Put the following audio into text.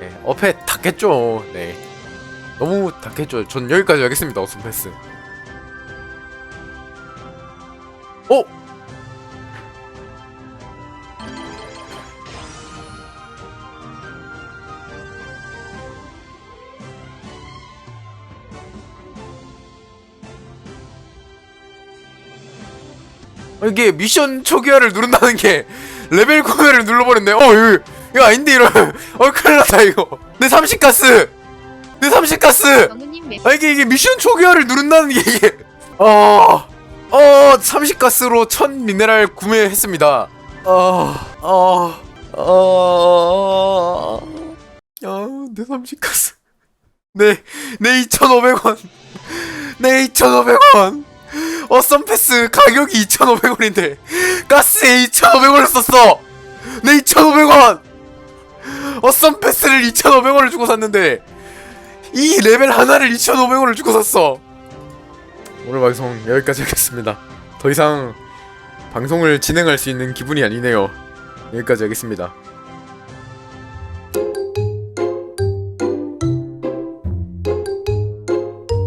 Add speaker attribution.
Speaker 1: 네, 어패 닿겠죠. 네. 너무 닿겠죠. 전 여기까지 하겠습니다. 어썸 패스. 어? 어, 이게 미션 초기화를 누른다는 게 레벨 구매를 눌러버렸네. 어, 이거, 이거 아닌데 이러. 어, 큰일 났다 이거. 내 삼식가스. 내 삼식가스.
Speaker 2: 정우님 맵
Speaker 1: 아 이게 이게 미션 초기화를 누른다는 게 이게. 어, 어, 삼식가스로 천 미네랄 구매했습니다. 어, 어, 어, 아, 내 삼식가스. 네, 내 2,500원. 내 2,500원. 어썸 패스 가격이 2,500원인데 가스에 2,500원을 썼어. 내 2,500원. 어썸 패스를 2,500원을 주고 샀는데 이 레벨 하나를 2,500원을 주고 샀어. 오늘 방송 여기까지 하겠습니다. 더 이상 방송을 진행할 수 있는 기분이 아니네요. 여기까지 하겠습니다.